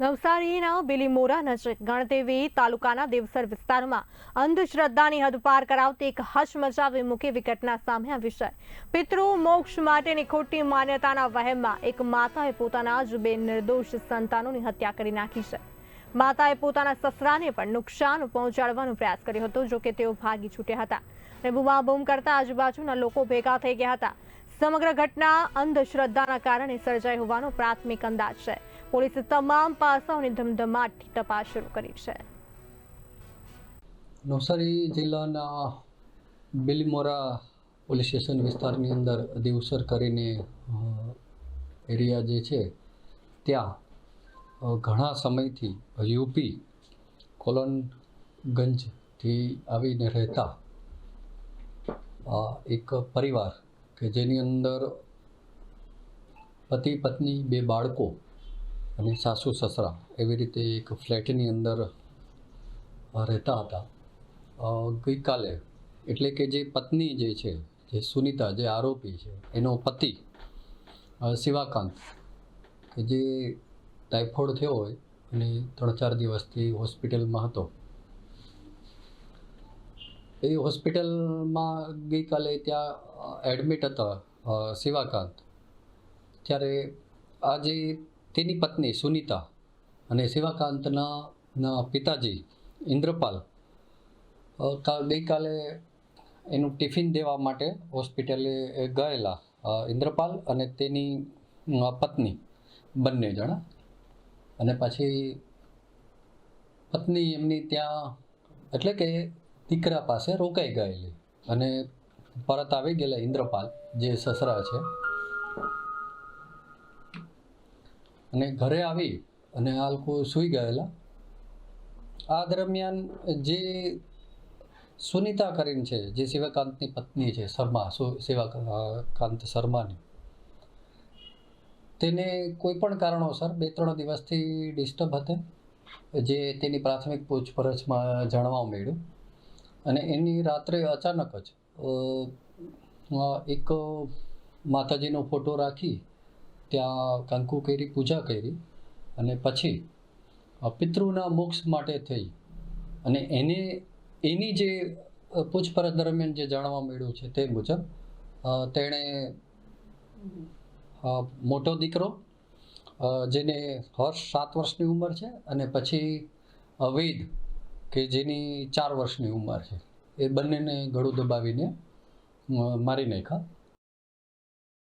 નવસારીના બિલીમોરા નજીક ગણદેવી તાલુકાના દેવસર વિસ્તારમાં અંધશ્રદ્ધાની હદ પાર કરાવતી એક હચમચાવી મૂકેવી વિકટના સામે આવી છે. પિતૃ મોક્ષ માટેની ખોટી માન્યતાના વહેમમાં એક માતાએ પોતાના જ બે નિર્દોષ સંતાનોની હત્યા કરી નાખી છે. માતાએ પોતાના સસરાને પણ નુકસાન પહોંચાડવાનો પ્રયાસ કર્યો હતો જો કે તેઓ ભાગી છૂટ્યા હતા. અને બૂમાબૂમ કરતા આજુબાજુના લોકો ભેગા થઈ ગયા હતા. સમગ્ર ઘટના અંધશ્રદ્ધાના કારણે સર્જાઈ હોવાનો પ્રાથમિક અંદાજ છે. પોલીસે તમામ પાસાઓની ધમધમાટથી તપાસ શરૂ કરી છે. નવસારી જિલ્લાના બિલીમોરા પોલીસ સ્ટેશન વિસ્તારની અંદર દિવસર કરીને એરિયા જે છે, ત્યાં ઘણા સમયથી યુપી કોલનગંજથી આવીને રહેતા એક પરિવાર કે જેની અંદર પતિ, પત્ની, બે બાળકો અને સાસુ, સસરા એવી રીતે એક ફ્લેટની અંદર રહેતા હતા. ગઈકાલે એટલે કે જે પત્ની જે છે, જે સુનિતા, જે આરોપી છે, એનો પતિ શિવાકાંત, કે જે ટાઇફોઇડ થયો હોય અને ત્રણ ચાર દિવસથી હોસ્પિટલમાં હતો. એ હોસ્પિટલમાં ગઈકાલે ત્યાં એડમિટ હતા શિવાકાંત. ત્યારે આજે તેની પત્ની સુનિતા અને શિવાકાંતના પિતાજી ઇન્દ્રપાલ ગઈકાલે એનું ટિફિન દેવા માટે હોસ્પિટલે ગયેલા ઇન્દ્રપાલ અને તેની પત્ની બંને જણા. અને પછી પત્ની એમની ત્યાં, એટલે કે દીકરા પાસે રોકાઈ ગયેલી. અને પરત આવી ગયેલા ઇન્દ્રપાલ, જે સસરા છે. અને ઘરે આવી અને આ લોકો સૂઈ ગયેલા. આ દરમિયાન જે સુનિતા કરીને છે, જે શિવકાંતની પત્ની છે, શર્મા, સુ- શિવકાંત શર્માની, તેને કોઈ પણ કારણોસર બે ત્રણ દિવસથી ડિસ્ટર્બ હતા, જે તેની પ્રાથમિક પૂછપરછમાં જાણવા મળ્યું. અને એની રાત્રે અચાનક જ એક માતાજીનો ફોટો રાખી, ત્યાં કંકુ કરી, પૂજા કરી અને પછી પિતૃના મોક્ષ માટે થઈ. અને એને, એની જે પૂછપરછ દરમિયાન જે જાણવા મળ્યું છે તે મુજબ તેણે મોટો દીકરો જેને હર્ષ સાત વર્ષની ઉંમર છે અને પછી વેદ, કે જેની ચાર વર્ષની ઉંમર છે. એ બંનેને ગળું દબાવીને મારી નાખ્યા.